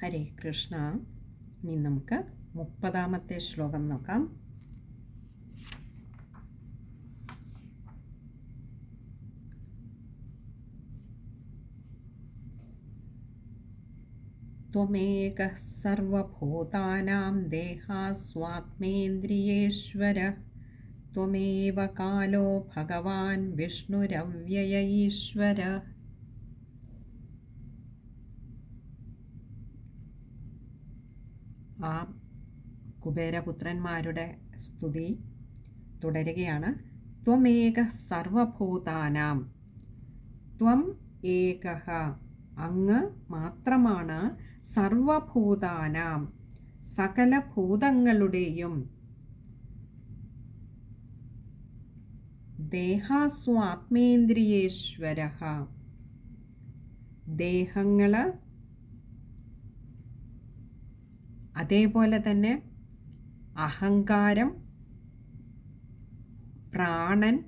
ഹരേ കൃഷ്ണ ഇനി നമുക്ക് മുപ്പതാമത്തെ ശ്ലോകം നോക്കാം त्वमेकः सर्वभूतानां देहास्वात्मेन्द्रियेश्वरः त्वमेव कालो भगवान् विष्णुरव्यय ईश्वरः ആ കുബേരപുത്രന്മാരുടെ സ്തുതി തുടരുകയാണ്. ത്വമേക സർവഭൂതാനാം. ത്വം ഏകഹ അങ്ങ് മാത്രമാണ് സർവഭൂതാനാം. സകല ഭൂതങ്ങളുടെയും ദേഹാസ്വാത്മേന്ദ്രിയേശ്വര. ദേഹങ്ങൾ അതേപോലെ തന്നെ അഹങ്കാരം പ്രാണൻ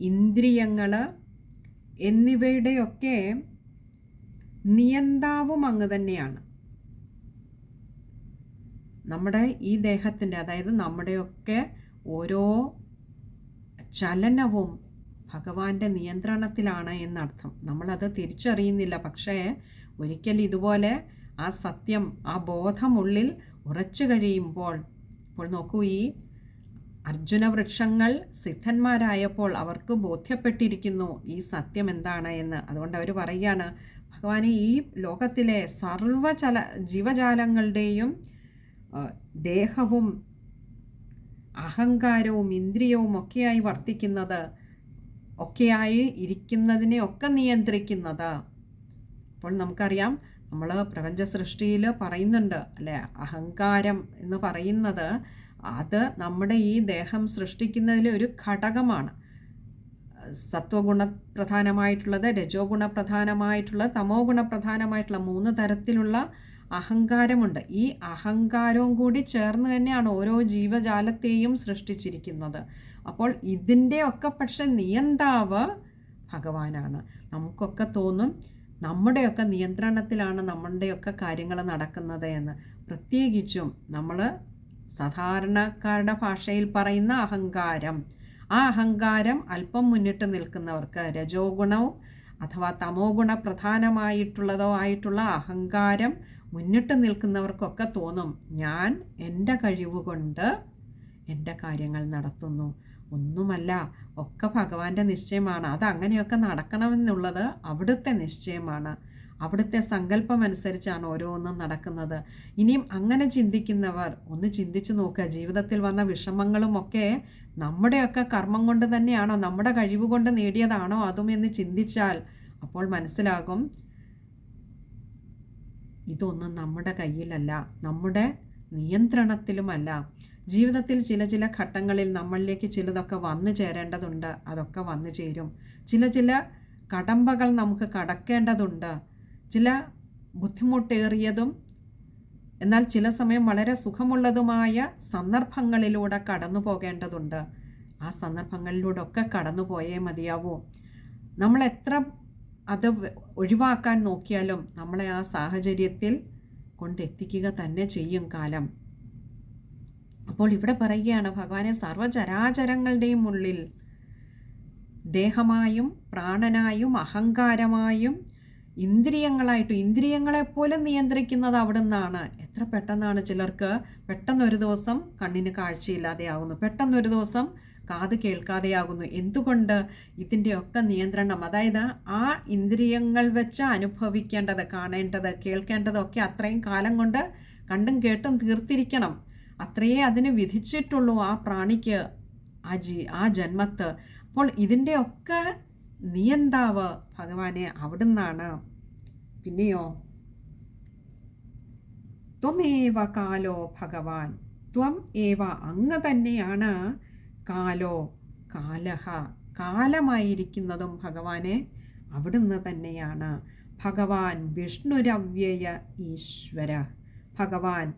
ഇന്ദ്രിയങ്ങൾ എന്നിവയുടെയൊക്കെ നിയന്താവും അങ്ങ് തന്നെയാണ്. നമ്മുടെ ഈ ദേഹത്തിന്റെ അതായത് നമ്മുടെയൊക്കെ ഓരോ ചലനവും ഭഗവാന്റെ നിയന്ത്രണത്തിലാണ് എന്നർത്ഥം. നമ്മളത് തിരിച്ചറിയുന്നില്ല. പക്ഷേ ഒരിക്കൽ ഇതുപോലെ ആ സത്യം ആ ബോധമുള്ളിൽ ഉറച്ചു കഴിയുമ്പോൾ ഇപ്പോൾ നോക്കൂ ഈ അർജുന വൃക്ഷങ്ങൾ സിദ്ധന്മാരായപ്പോൾ അവർക്ക് ബോധ്യപ്പെട്ടിരിക്കുന്നു ഈ സത്യം എന്താണ് എന്ന്. അതുകൊണ്ട് അവർ പറയുകയാണ് ഭഗവാനെ ഈ ലോകത്തിലെ സർവചല ജീവജാലങ്ങളുടെയും ദേഹവും അഹങ്കാരവും ഇന്ദ്രിയവും ഒക്കെയായി വർത്തിക്കുന്നത് ഒക്കെയായി ഇരിക്കുന്നതിനെ ഒക്കെ നിയന്ത്രിക്കുന്നത്. അപ്പോൾ നമുക്കറിയാം നമ്മൾ പ്രപഞ്ച സൃഷ്ടിയിൽ പറയുന്നുണ്ട് അല്ലേ? അഹങ്കാരം എന്ന് പറയുന്നത് അത് നമ്മുടെ ഈ ദേഹം സൃഷ്ടിക്കുന്നതിലെ ഒരു ഘടകമാണ്. സത്വഗുണ പ്രധാനമായിട്ടുള്ളത് രജോ ഗുണപ്രധാനമായിട്ടുള്ളത് തമോ ഗുണപ്രധാനമായിട്ടുള്ള മൂന്ന് തരത്തിലുള്ള അഹങ്കാരമുണ്ട്. ഈ അഹങ്കാരവും കൂടി ചേർന്ന് തന്നെയാണ് ഓരോ ജീവജാലത്തെയും സൃഷ്ടിച്ചിരിക്കുന്നത്. അപ്പോൾ ഇതിന്റെ ഒക്കെ പക്ഷെ നിയന്താവ് ഭഗവാനാണ്. നമുക്കൊക്കെ തോന്നും നമ്മുടെയൊക്കെ നിയന്ത്രണത്തിലാണ് നമ്മളുടെയൊക്കെ കാര്യങ്ങൾ നടക്കുന്നത് എന്ന്. പ്രത്യേകിച്ചും നമ്മൾ സാധാരണക്കാരുടെ ഭാഷയിൽ പറയുന്ന അഹങ്കാരം. ആ അഹങ്കാരം അല്പം മുന്നിട്ട് നിൽക്കുന്നവർക്ക് രജോ ഗുണവും അഥവാ തമോ ഗുണ പ്രധാനമായിട്ടുള്ളതോ ആയിട്ടുള്ള അഹങ്കാരം മുന്നിട്ട് നിൽക്കുന്നവർക്കൊക്കെ തോന്നും. ഞാൻ എന്റെ കഴിവുകൊണ്ട് എന്റെ കാര്യങ്ങൾ നടത്തുന്നു. ഒന്നുമല്ല ഒക്കെ ഭഗവാന്റെ നിശ്ചയമാണ്. അത് അങ്ങനെയൊക്കെ നടക്കണമെന്നുള്ളത് അവിടുത്തെ നിശ്ചയമാണ്. അവിടുത്തെ സങ്കല്പം അനുസരിച്ചാണ് ഓരോന്നും നടക്കുന്നത്. ഇനിയും അങ്ങനെ ചിന്തിക്കുന്നവർ ഒന്ന് ചിന്തിച്ചു നോക്കുക. ജീവിതത്തിൽ വന്ന വിഷമങ്ങളും ഒക്കെ നമ്മുടെയൊക്കെ കർമ്മം കൊണ്ട് തന്നെയാണോ നമ്മുടെ കഴിവ് കൊണ്ട് നേടിയതാണോ അതും എന്ന് ചിന്തിച്ചാൽ അപ്പോൾ മനസ്സിലാകും. ഇതൊന്നും നമ്മുടെ കയ്യിലല്ല. നമ്മുടെ നിയന്ത്രണത്തിലുമല്ല. ജീവിതത്തിൽ ചില ചില ഘട്ടങ്ങളിൽ നമ്മളിലേക്ക് ചിലതൊക്കെ വന്നു ചേരേണ്ടതുണ്ട് അതൊക്കെ വന്നു ചേരും. ചില ചില കടമ്പകൾ നമുക്ക് കടക്കേണ്ടതുണ്ട്. ചില ബുദ്ധിമുട്ടേറിയതും എന്നാൽ ചില സമയം വളരെ സുഖമുള്ളതുമായ സന്ദർഭങ്ങളിലൂടെ കടന്നു പോകേണ്ടതുണ്ട്. ആ സന്ദർഭങ്ങളിലൂടെ ഒക്കെ കടന്നു പോയേ മതിയാവൂ. നമ്മൾ എത്ര അത് ഒഴിവാക്കാൻ നോക്കിയാലും നമ്മളെ ആ സാഹചര്യത്തിൽ കൊണ്ടെത്തിക്കുക തന്നെ ചെയ്യും കാലം. അപ്പോൾ ഇവിടെ പറയുകയാണ് ഭഗവാനെ സർവചരാചരങ്ങളുടെയും ഉള്ളിൽ ദേഹമായും പ്രാണനായും അഹങ്കാരമായും ഇന്ദ്രിയങ്ങളായിട്ടും ഇന്ദ്രിയങ്ങളെപ്പോലും നിയന്ത്രിക്കുന്നത് അവിടെ നിന്നാണ് എത്ര പെട്ടെന്നാണ് ചിലർക്ക് പെട്ടെന്നൊരു ദിവസം കണ്ണിന് കാഴ്ചയില്ലാതെയാകുന്നു പെട്ടെന്നൊരു ദിവസം കാത് കേൾക്കാതെയാകുന്നു. എന്തുകൊണ്ട്? ഇതിന്റെയൊക്കെ നിയന്ത്രണം അതായത് ആ ഇന്ദ്രിയങ്ങൾ വെച്ച് അനുഭവിക്കേണ്ടത് കാണേണ്ടത് കേൾക്കേണ്ടതൊക്കെ അത്രയും കാലം കൊണ്ട് കണ്ടും കേട്ടും തീർത്തിരിക്കണം. അത്രയേ അതിന് വിധിച്ചിട്ടുള്ളൂ ആ പ്രാണിക്ക് ആ ജി ആ ജന്മത്ത്. അപ്പോൾ ഇതിന്റെയൊക്കെ നിയന്താവ് ഭഗവാനെ അവിടുന്നാണ്. പിന്നെയോ? ത്വമേവ കാലോ ഭഗവാൻ. ത്വം ഏവ അങ്ങ് തന്നെയാണ് കാലോ കാലഹ. കാലമായിരിക്കുന്നതും ഭഗവാനെ അവിടുന്ന് തന്നെയാണ്. ഭഗവാൻ വിഷ്ണുരവ്യയ ഈശ്വര. ഭഗവാൻ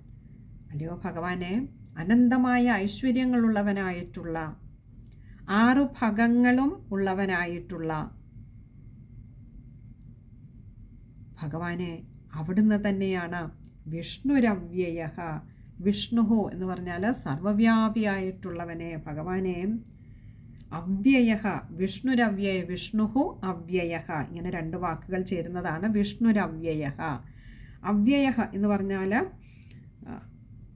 അല്ലയോ ഭഗവാനെ? അനന്തമായ ഐശ്വര്യങ്ങളുള്ളവനായിട്ടുള്ള ആറു ഭഗങ്ങളും ഉള്ളവനായിട്ടുള്ള ഭഗവാനെ അവിടുന്ന് തന്നെയാണ് വിഷ്ണുരവ്യയ വിഷ്ണുഹു എന്ന് പറഞ്ഞാൽ സർവവ്യാപിയായിട്ടുള്ളവനെ ഭഗവാനെ. അവ്യയ വിഷ്ണുരവ്യയ വിഷ്ണുഹു അവ്യയ ഇങ്ങനെ രണ്ട് വാക്കുകൾ ചേരുന്നതാണ് വിഷ്ണുരവ്യയ അവ്യയ എന്ന് പറഞ്ഞാൽ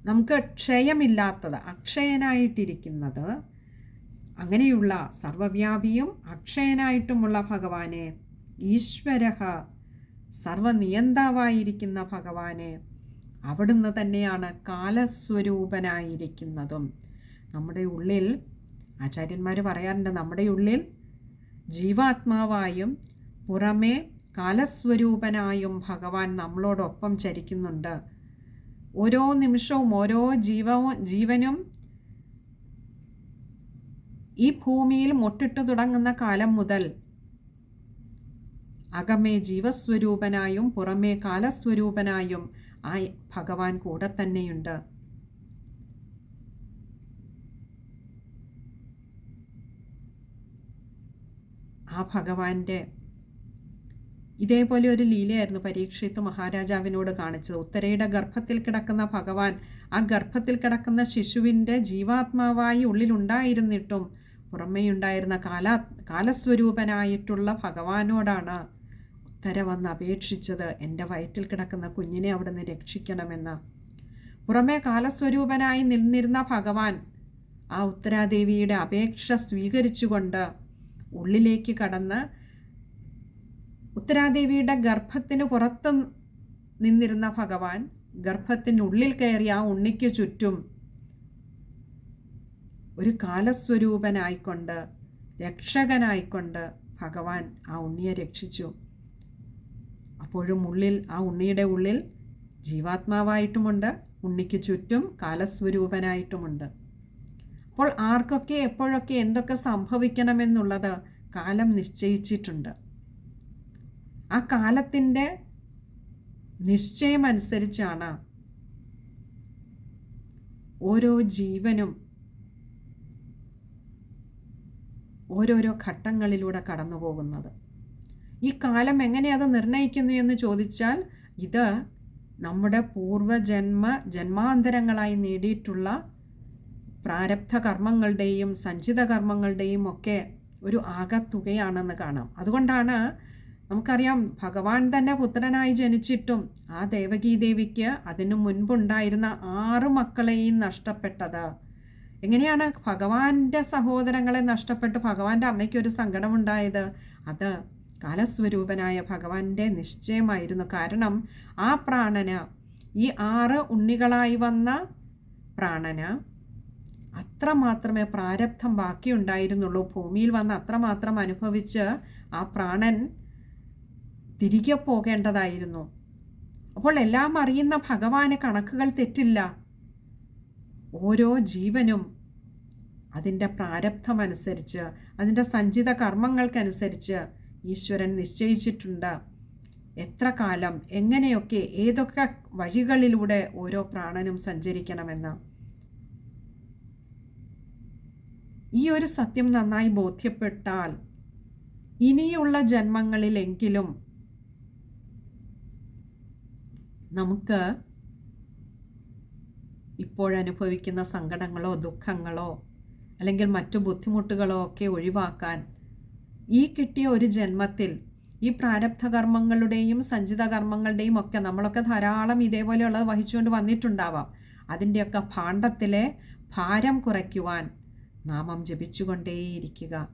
നമുക്ക് ക്ഷയമില്ലാത്തത് അക്ഷയനായിട്ടിരിക്കുന്നത് അങ്ങനെയുള്ള സർവവ്യാപിയും അക്ഷയനായിട്ടുമുള്ള ഭഗവാനെ ഈശ്വര സർവനിയന്താവായിരിക്കുന്ന ഭഗവാനെ അവിടുന്ന് തന്നെയാണ് കാലസ്വരൂപനായിരിക്കുന്നതും. നമ്മുടെ ഉള്ളിൽ ആചാര്യന്മാർ പറയാറുണ്ട് നമ്മുടെ ഉള്ളിൽ ജീവാത്മാവായും പുറമേ കാലസ്വരൂപനായും ഭഗവാൻ നമ്മളോടൊപ്പം ചരിക്കുന്നുണ്ട്. ഓരോ നിമിഷവും ഓരോ ജീവവും ജീവനും ഈ ഭൂമിയിൽ മുട്ടിട്ടു തുടങ്ങുന്ന കാലം മുതൽ അകമേ ജീവസ്വരൂപനായും പുറമേ കാലസ്വരൂപനായും ആ ഭഗവാൻ കൂടെ തന്നെയുണ്ട്. ആ ഭഗവാന്റെ ഇതേപോലെ ഒരു ലീലയായിരുന്നു പരീക്ഷിത്ത് മഹാരാജാവിനോട് കാണിച്ചത്. ഉത്തരയുടെ ഗർഭത്തിൽ കിടക്കുന്ന ഭഗവാൻ ആ ഗർഭത്തിൽ കിടക്കുന്ന ശിശുവിന്റെ ജീവാത്മാവായി ഉള്ളിലുണ്ടായിരുന്നിട്ടും പുറമേയുണ്ടായിരുന്ന കാലാ കാലസ്വരൂപനായിട്ടുള്ള ഭഗവാനോടാണ് ഉത്തര വന്ന് അപേക്ഷിച്ചത്. എന്റെ വയറ്റിൽ കിടക്കുന്ന കുഞ്ഞിനെ അവിടുന്ന് രക്ഷിക്കണമെന്ന്. പുറമേ കാലസ്വരൂപനായി നിന്നിരുന്ന ഭഗവാൻ ആ ഉത്തരാദേവിയുടെ അപേക്ഷ സ്വീകരിച്ചുകൊണ്ട് ഉള്ളിലേക്ക് കടന്ന് ഉത്തരാദേവിയുടെ ഗർഭത്തിന് പുറത്ത് നിന്നിരുന്ന ഭഗവാൻ ഗർഭത്തിനുള്ളിൽ കയറി ആ ഉണ്ണിക്ക് ചുറ്റും ഒരു കാലസ്വരൂപനായിക്കൊണ്ട് രക്ഷകനായിക്കൊണ്ട് ഭഗവാൻ ആ ഉണ്ണിയെ രക്ഷിച്ചു. അപ്പോഴും ഉള്ളിൽ ആ ഉണ്ണിയുടെ ഉള്ളിൽ ജീവാത്മാവായിട്ടുമുണ്ട് ഉണ്ണിക്ക് ചുറ്റും കാലസ്വരൂപനായിട്ടുമുണ്ട്. അപ്പോൾ ആർക്കൊക്കെ എപ്പോഴൊക്കെ എന്തൊക്കെ സംഭവിക്കണമെന്നുള്ളത് കാലം നിശ്ചയിച്ചിട്ടുണ്ട്. ആ കാലത്തിന്റെ നിശ്ചയമനുസരിച്ചാണ് ഓരോ ജീവനും ഓരോരോ ഘട്ടങ്ങളിലൂടെ കടന്നു പോകുന്നത്. ഈ കാലം എങ്ങനെ അത് നിർണയിക്കുന്നു എന്ന് ചോദിച്ചാൽ ഇത് നമ്മുടെ പൂർവജന്മ ജന്മാന്തരങ്ങളായി നേടിയിട്ടുള്ള പ്രാരബ്ധ കർമ്മങ്ങളുടെയും സഞ്ചിത കർമ്മങ്ങളുടെയും ഒക്കെ ഒരു ആകത്തുകയാണെന്ന് കാണാം. അതുകൊണ്ടാണ് നമുക്കറിയാം ഭഗവാൻ തന്നെ പുത്രനായി ജനിച്ചിട്ടും ആ ദേവകീ ദേവിക്ക് അതിനു മുൻപുണ്ടായിരുന്ന ആറ് മക്കളെയും നഷ്ടപ്പെട്ടത്. എങ്ങനെയാണ് ഭഗവാന്റെ സഹോദരങ്ങളെ നഷ്ടപ്പെട്ട് ഭഗവാന്റെ അമ്മയ്ക്ക് ഒരു സങ്കടമുണ്ടായത്? അത് കാലസ്വരൂപനായ ഭഗവാന്റെ നിശ്ചയമായിരുന്നു. കാരണം ആ പ്രാണന് ഈ ആറ് ഉണ്ണികളായി വന്ന പ്രാണന് അത്ര മാത്രമേ പ്രാരബ്ധം ബാക്കിയുണ്ടായിരുന്നുള്ളൂ. ഭൂമിയിൽ വന്ന് അത്രമാത്രം അനുഭവിച്ച് ആ പ്രാണൻ തിരികെ പോകേണ്ടതായിരുന്നു. അപ്പോൾ എല്ലാം അറിയുന്ന ഭഗവാന് കണക്കുകൾ തെറ്റില്ല. ഓരോ ജീവനും അതിന്റെ പ്രാരബ്ധമനുസരിച്ച് അതിന്റെ സഞ്ചിത കർമ്മങ്ങൾക്കനുസരിച്ച് ഈശ്വരൻ നിശ്ചയിച്ചിട്ടുണ്ട്. എത്ര കാലം എങ്ങനെയൊക്കെ ഏതൊക്കെ വഴികളിലൂടെ ഓരോ പ്രാണനും സഞ്ചരിക്കണമെന്ന്. ഈ ഒരു സത്യം നന്നായി ബോധ്യപ്പെട്ടാൽ ഇനിയുള്ള ജന്മങ്ങളിലെങ്കിലും നമുക്ക് ഇപ്പോഴനുഭവിക്കുന്ന സങ്കടങ്ങളോ ദുഃഖങ്ങളോ അല്ലെങ്കിൽ മറ്റു ബുദ്ധിമുട്ടുകളോ ഒക്കെ ഒഴിവാക്കാൻ ഈ കിട്ടിയ ഒരു ജന്മത്തിൽ ഈ പ്രാരബ്ധ കർമ്മങ്ങളുടെയും സഞ്ചിത കർമ്മങ്ങളുടെയും ഒക്കെ നമ്മളൊക്കെ ധാരാളം ഇതേപോലെയുള്ളത് വഹിച്ചുകൊണ്ട് വന്നിട്ടുണ്ടാവാം. അതിന്റെയൊക്കെ ഭാണ്ഡത്തിലെ ഭാരം കുറയ്ക്കുവാൻ നാമം ജപിച്ചുകൊണ്ടേയിരിക്കുക.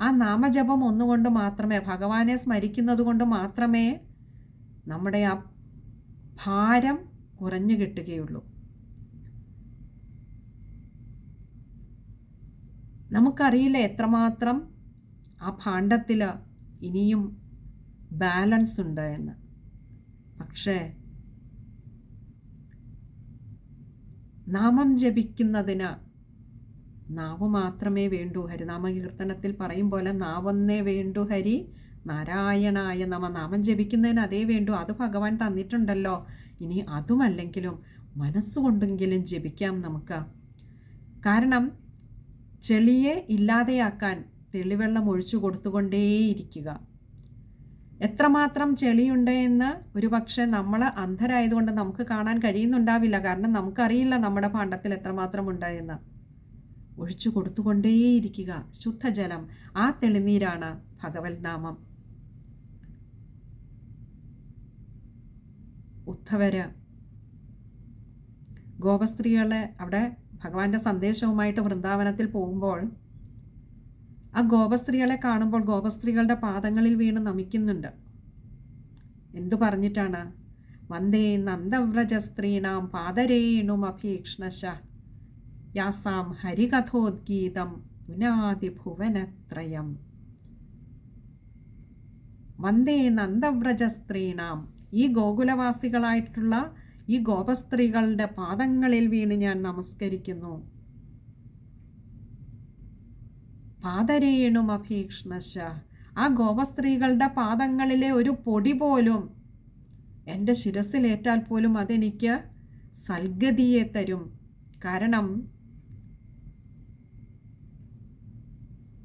ആ നാമജപം ഒന്നുകൊണ്ട് മാത്രമേ ഭഗവാനെ സ്മരിക്കുന്നത് കൊണ്ട് മാത്രമേ നമ്മുടെ ആ ഭാരം കുറഞ്ഞു കിട്ടുകയുള്ളൂ. നമുക്കറിയില്ല എത്രമാത്രം ആ ഭാണ്ഡത്തിൽ ഇനിയും ബാലൻസ് ഉണ്ട് എന്ന്. പക്ഷേ നാമം ജപിക്കുന്നതിന് നാവ് മാത്രമേ വേണ്ടൂ ഹരിനാമകീർത്തനത്തിൽ പറയും പോലെ നാവൊന്നേ വേണ്ടു ഹരി. നാരായണായ നമ നാമം ജപിക്കുന്നതിന് അതേ വേണ്ടു. അത് ഭഗവാൻ തന്നിട്ടുണ്ടല്ലോ. ഇനി അതുമല്ലെങ്കിലും മനസ്സുകൊണ്ടെങ്കിലും ജപിക്കാം നമുക്ക്. കാരണം ചെളിയെ ഇല്ലാതെയാക്കാൻ തെളിവെള്ളം ഒഴിച്ചു കൊടുത്തുകൊണ്ടേയിരിക്കുക. എത്രമാത്രം ചെളിയുണ്ട് എന്ന് ഒരു പക്ഷേ നമ്മൾ അന്ധരായതുകൊണ്ട് നമുക്ക് കാണാൻ കഴിയുന്നുണ്ടാവില്ല. കാരണം നമുക്കറിയില്ല നമ്മുടെ പാണ്ഡത്തിൽ എത്രമാത്രം ഉണ്ടായെന്ന് ഒഴിച്ചു കൊടുത്തുകൊണ്ടേയിരിക്കുക. ശുദ്ധജലം. ആ തെളിനീരാണ് ഭഗവത് നാമം ഉദ്ധവര്. ഗോപസ്ത്രീകൾ അവിടെ ഭഗവാന്റെ സന്ദേശവുമായിട്ട് വൃന്ദാവനത്തിൽ പോകുമ്പോൾ ആ ഗോപസ്ത്രീകളെ കാണുമ്പോൾ ഗോപസ്ത്രീകളുടെ പാദങ്ങളിൽ വീണ് നമിക്കുന്നുണ്ട്. എന്തു പറഞ്ഞിട്ടാണ്? വന്ദേ നന്ദവ്രജസ്ത്രീണാം പാദരേണുമഭീക്ഷ്ണശ യാസാം ഹരികഥോദ്ഗീതം പുനാതിഭുവനത്രയം. വന്ദേ നന്ദവ്രജസ്ത്രീണാം ഈ ഗോകുലവാസികളായിട്ടുള്ള ഈ ഗോപസ്ത്രീകളുടെ പാദങ്ങളിൽ വീണ് ഞാൻ നമസ്കരിക്കുന്നു. പാദരേണും അഭീക്ഷ്ണശ ആ ഗോപസ്ത്രീകളുടെ പാദങ്ങളിലെ ഒരു പൊടി പോലും എന്റെ ശിരസിലേറ്റാൽ പോലും അതെനിക്ക് സൽഗതിയെ തരും. കാരണം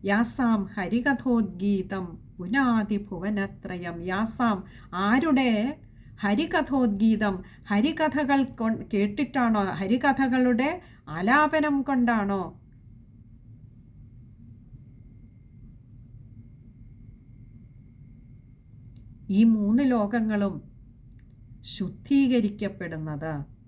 യാസാം ഹരികഥോദ്ഗീതം പുനാതിഭുവനത്രയം യാസാം. ആരുടെ? ഹരികഥോദ്ഗീതം. ഹരികഥകൾ കൊ കേട്ടിട്ടാണോ? ഹരികഥകളുടെ ആലാപനം കൊണ്ടാണോ? ഈ മൂന്ന് ലോകങ്ങളും ശുദ്ധീകരിക്കപ്പെടുന്നത്.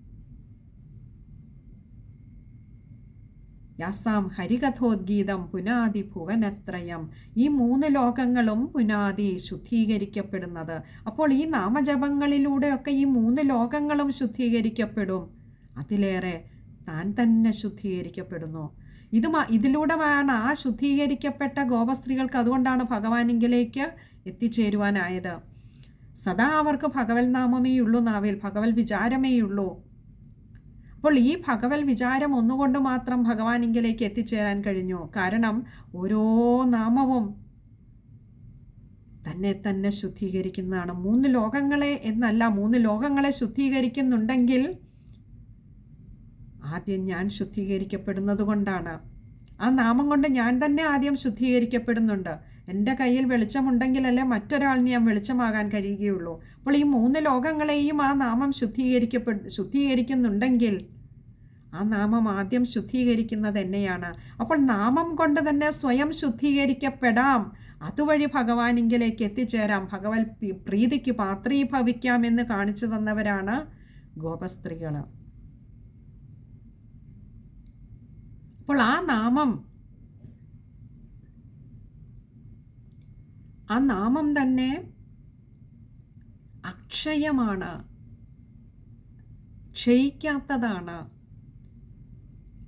യാസാം ഹരികഥോദ്ഗീതം പുനാതി ഭുവനത്രയം. ഈ മൂന്ന് ലോകങ്ങളും പുനാതി ശുദ്ധീകരിക്കപ്പെടുന്നത്. അപ്പോൾ ഈ നാമജപങ്ങളിലൂടെയൊക്കെ ഈ മൂന്ന് ലോകങ്ങളും ശുദ്ധീകരിക്കപ്പെടും. അതിലേറെ താൻ തന്നെ ശുദ്ധീകരിക്കപ്പെടുന്നു. ഇത് ഇതിലൂടെ വേണം ആ ശുദ്ധീകരിക്കപ്പെട്ട ഗോപസ്ത്രീകൾക്ക് അതുകൊണ്ടാണ് ഭഗവാനിങ്കിലേക്ക് എത്തിച്ചേരുവാനായത്. സദാ അവർക്ക് ഭഗവത് നാമമേയുള്ളൂ നാവിൽ ഭഗവത് വിചാരമേ ഉള്ളൂ അപ്പോൾ ഈ ഭഗവൽ വിചാരം ഒന്നുകൊണ്ട് മാത്രം ഭഗവാനിങ്കിലേക്ക് എത്തിച്ചേരാൻ കഴിഞ്ഞു. കാരണം ഓരോ നാമവും തന്നെ തന്നെ ശുദ്ധീകരിക്കുന്നതാണ്. മൂന്ന് ലോകങ്ങളെ എന്നല്ല മൂന്ന് ലോകങ്ങളെ ശുദ്ധീകരിക്കുന്നുണ്ടെങ്കിൽ ആദ്യം ഞാൻ ശുദ്ധീകരിക്കപ്പെടുന്നത് കൊണ്ടാണ്. ആ നാമം കൊണ്ട് ഞാൻ തന്നെ ആദ്യം ശുദ്ധീകരിക്കപ്പെടുന്നുണ്ട്. എന്റെ കയ്യിൽ വെളിച്ചമുണ്ടെങ്കിലല്ലേ മറ്റൊരാളിന് ഞാൻ വെളിച്ചമാകാൻ കഴിയുകയുള്ളൂ. അപ്പോൾ ഈ മൂന്ന് ലോകങ്ങളെയും ആ നാമം ശുദ്ധീകരിക്കപ്പെ ശുദ്ധീകരിക്കുന്നുണ്ടെങ്കിൽ ആ നാമം ആദ്യം ശുദ്ധീകരിക്കുന്നത് എന്നെയാണ്. അപ്പോൾ നാമം കൊണ്ട് തന്നെ സ്വയം ശുദ്ധീകരിക്കപ്പെടാം. അതുവഴി ഭഗവാനിങ്കിലേക്ക് എത്തിച്ചേരാം. ഭഗവത് പ്രീതിക്ക് പാത്രീഭവിക്കാം എന്ന് കാണിച്ചു തന്നവരാണ് ഗോപസ്ത്രീകൾ അപ്പോൾ ആ നാമം ആ നാമം തന്നെ അക്ഷയമാണ്. ക്ഷയിക്കാത്തതാണ്.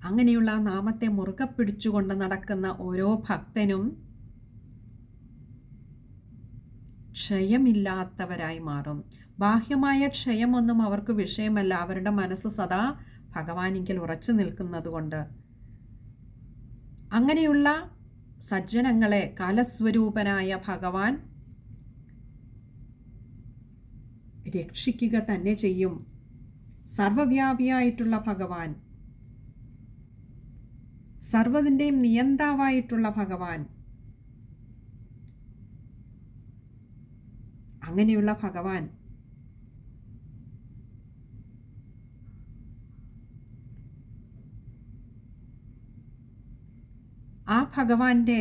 അങ്ങനെയുള്ള ആ നാമത്തെ മുറുകെ പിടിച്ചുകൊണ്ട് നടക്കുന്ന ഓരോ ഭക്തനും ക്ഷയമില്ലാത്തവരായി മാറും. ബാഹ്യമായ ക്ഷയമൊന്നും അവർക്ക് വിഷയമല്ല. അവരുടെ മനസ്സ് സദാ ഭഗവാനിങ്കിൽ ഉറച്ചു നിൽക്കുന്നത് കൊണ്ട് അങ്ങനെയുള്ള സജ്ജനങ്ങളെ കാലസ്വരൂപനായ ഭഗവാൻ രക്ഷിക്കുക തന്നെ ചെയ്യും. സർവവ്യാപിയായിട്ടുള്ള ഭഗവാൻ. സർവതിന്റെയും നിയന്താവായിട്ടുള്ള ഭഗവാൻ. അങ്ങനെയുള്ള ഭഗവാൻ. ആ ഭഗവാന്റെ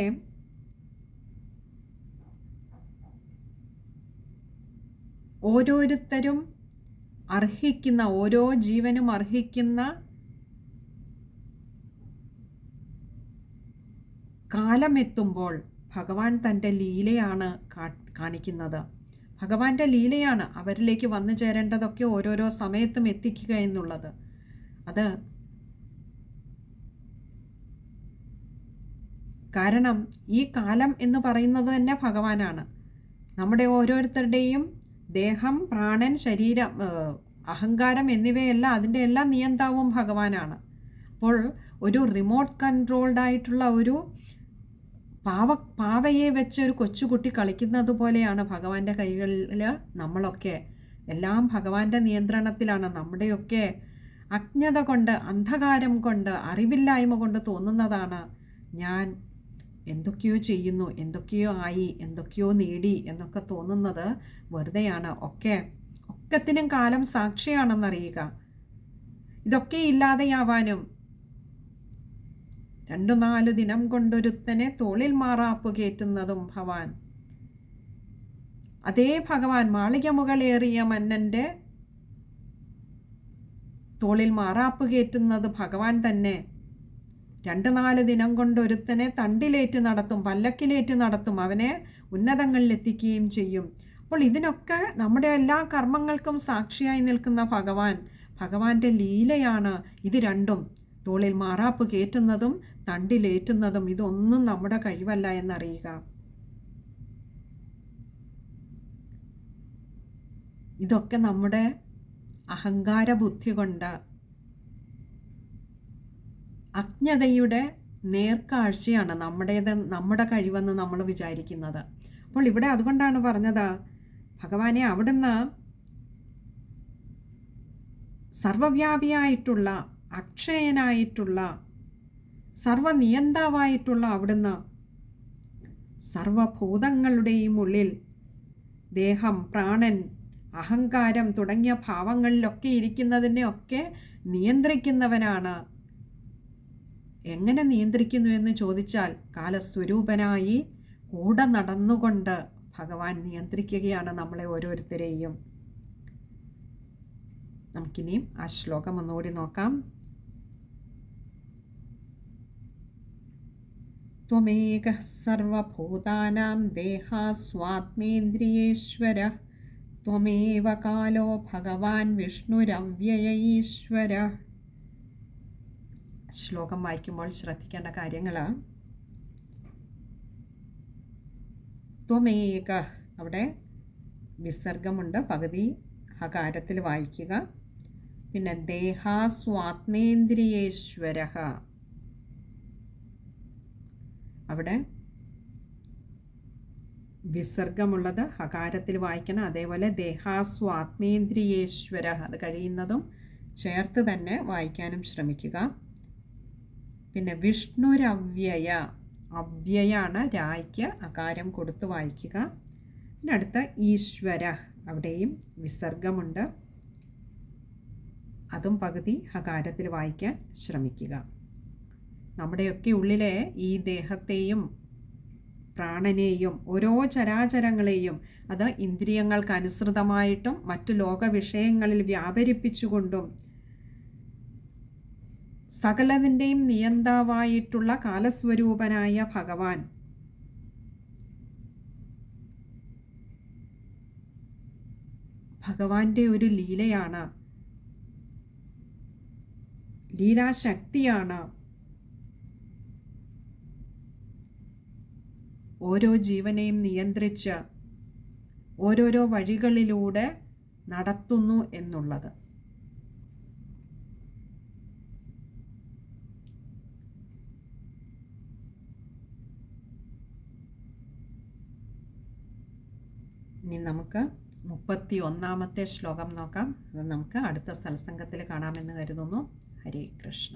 ഓരോരുത്തരും അർഹിക്കുന്ന ഓരോ ജീവനും അർഹിക്കുന്ന കാലമെത്തുമ്പോൾ ഭഗവാൻ തന്റെ ലീലയാണ് കാണിക്കുന്നത്. ഭഗവാന്റെ ലീലയാണ് അവരിലേക്ക് വന്നു ചേരേണ്ടതൊക്കെ ഓരോരോ സമയത്തും എത്തിക്കുക എന്നുള്ളത്. അത് കാരണം ഈ കാലം എന്ന് പറയുന്നത് തന്നെ ഭഗവാനാണ്. നമ്മുടെ ഓരോരുത്തരുടെയും ദേഹം പ്രാണൻ ശരീരം അഹങ്കാരം എന്നിവയെല്ലാം അതിന്റെ എല്ലാ നിയന്താവും ഭഗവാനാണ്. അപ്പോൾ ഒരു റിമോട്ട് കൺട്രോൾഡ് ആയിട്ടുള്ള ഒരു പാവ പാവയെ വെച്ച് ഒരു കൊച്ചുകുട്ടി കളിക്കുന്നത് പോലെയാണ് ഭഗവാന്റെ കൈകളിൽ നമ്മളൊക്കെ. എല്ലാം ഭഗവാന്റെ നിയന്ത്രണത്തിലാണ്. നമ്മുടെയൊക്കെ അജ്ഞത കൊണ്ട് അന്ധകാരം കൊണ്ട് അറിവില്ലായ്മ കൊണ്ട് തോന്നുന്നതാണ് ഞാൻ എന്തൊക്കെയോ ചെയ്യുന്നു എന്തൊക്കെയോ ആയി എന്തൊക്കെയോ നേടി എന്നൊക്കെ തോന്നുന്നത് വെറുതെയാണ്. ഒക്കെ ഒക്കത്തിനും കാലം സാക്ഷിയാണെന്നറിയുക. ഇതൊക്കെ ഇല്ലാതെയാവാനും. രണ്ടു നാലു ദിനം കൊണ്ടൊരുത്തനെ തോളിൽ മാറാപ്പ് കയറ്റുന്നതും ഭവാൻ. അതേ ഭഗവാൻ മാളിക മുകളേറിയ മന്നന്റെ തോളിൽ മാറാപ്പ് കയറ്റുന്നത് ഭഗവാൻ തന്നെ. രണ്ട് നാല് ദിനം കൊണ്ട് ഒരുത്തനെ തണ്ടിലേറ്റ് നടത്തും പല്ലക്കിലേറ്റ് നടത്തും അവനെ ഉന്നതങ്ങളിൽ എത്തിക്കുകയും ചെയ്യും. അപ്പോൾ ഇതിനൊക്കെ നമ്മുടെ എല്ലാ കർമ്മങ്ങൾക്കും സാക്ഷിയായി നിൽക്കുന്ന ഭഗവാൻ ഭഗവാന്റെ ലീലയാണ് ഇത് രണ്ടും. തോളിൽ മാറാപ്പ് കയറ്റുന്നതും തണ്ടിലേറ്റുന്നതും ഇതൊന്നും നമ്മുടെ കഴിവല്ല എന്നറിയുക. ഇതൊക്കെ നമ്മുടെ അഹങ്കാര ബുദ്ധി കൊണ്ട് അജ്ഞതയുടെ നേർക്കാഴ്ചയാണ് നമ്മുടേത് നമ്മുടെ കഴിവെന്ന് നമ്മൾ വിചാരിക്കുന്നത്. അപ്പോൾ ഇവിടെ അതുകൊണ്ടാണ് പറഞ്ഞത് ഭഗവാനെ അവിടുന്ന് സർവവ്യാപിയായിട്ടുള്ള അക്ഷയനായിട്ടുള്ള സർവനിയന്താവായിട്ടുള്ള അവിടുന്ന് സർവഭൂതങ്ങളുടെയും ഉള്ളിൽ ദേഹം പ്രാണൻ അഹങ്കാരം തുടങ്ങിയ ഭാവങ്ങളിലൊക്കെ ഇരിക്കുന്നതിനെയൊക്കെ നിയന്ത്രിക്കുന്നവനാണ് എങ്ങനെ നിയന്ത്രിക്കുന്നു എന്ന് ചോദിച്ചാൽ കാലസ്വരൂപനായി കൂടെ നടന്നുകൊണ്ട് ഭഗവാൻ നിയന്ത്രിക്കുകയാണ് നമ്മളെ ഓരോരുത്തരെയും നമുക്കിനിയും ആ ശ്ലോകം ഒന്നുകൂടി നോക്കാം त्वमेकः सर्वभूतानां देहास्वात्मेन्द्रियेश्वरः त्वमेव कालो भगवान् विष्णुरव्यय ഈശ്വര ശ്ലോകം വായിക്കുമ്പോൾ ശ്രദ്ധിക്കേണ്ട കാര്യങ്ങൾ ത്വമേക. അവിടെ വിസർഗമുണ്ട്. പകുതി ഹകാരത്തിൽ വായിക്കുക. പിന്നെ ദേഹാസ്വാത്മേന്ദ്രിയേശ്വര. അവിടെ വിസർഗമുള്ളത് ഹകാരത്തിൽ വായിക്കണം. അതേപോലെ ദേഹാസ്വാത്മേന്ദ്രിയേശ്വര. അത് കഴിയുന്നതും ചേർത്ത് തന്നെ വായിക്കാനും ശ്രമിക്കുക. പിന്നെ വിഷ്ണുരവ്യയ അവ്യയാണ് രായ്ക്ക് അകാരം കൊടുത്ത് വായിക്കുക. പിന്നെ അടുത്ത ഈശ്വര അവിടെയും വിസർഗമുണ്ട്. അതും പകുതി ഹകാരത്തിൽ വായിക്കാൻ ശ്രമിക്കുക. നമ്മുടെയൊക്കെ ഉള്ളിലെ ഈ ദേഹത്തെയും പ്രാണനെയും ഓരോ ചരാചരങ്ങളെയും അത് ഇന്ദ്രിയങ്ങൾക്ക് അനുസൃതമായിട്ടും മറ്റു ലോക വിഷയങ്ങളിൽ വ്യാപരിപ്പിച്ചുകൊണ്ടും സകലതിന്റെയും നിയന്താവായിട്ടുള്ള കാലസ്വരൂപനായ ഭഗവാൻ. ഭഗവാന്റെ ഒരു ലീലയാണ്. ലീലാശക്തിയാണ്. ഓരോ ജീവനെയും നിയന്ത്രിച്ച് ഓരോരോ വഴികളിലൂടെ നടത്തുന്നു എന്നുള്ളത്. ഇനി നമുക്ക് മുപ്പത്തി ഒന്നാമത്തെ ശ്ലോകം നോക്കാം. അത് നമുക്ക് അടുത്ത സത്സംഗത്തിൽ കാണാമെന്ന് കരുതുന്നു. ഹരേ കൃഷ്ണ.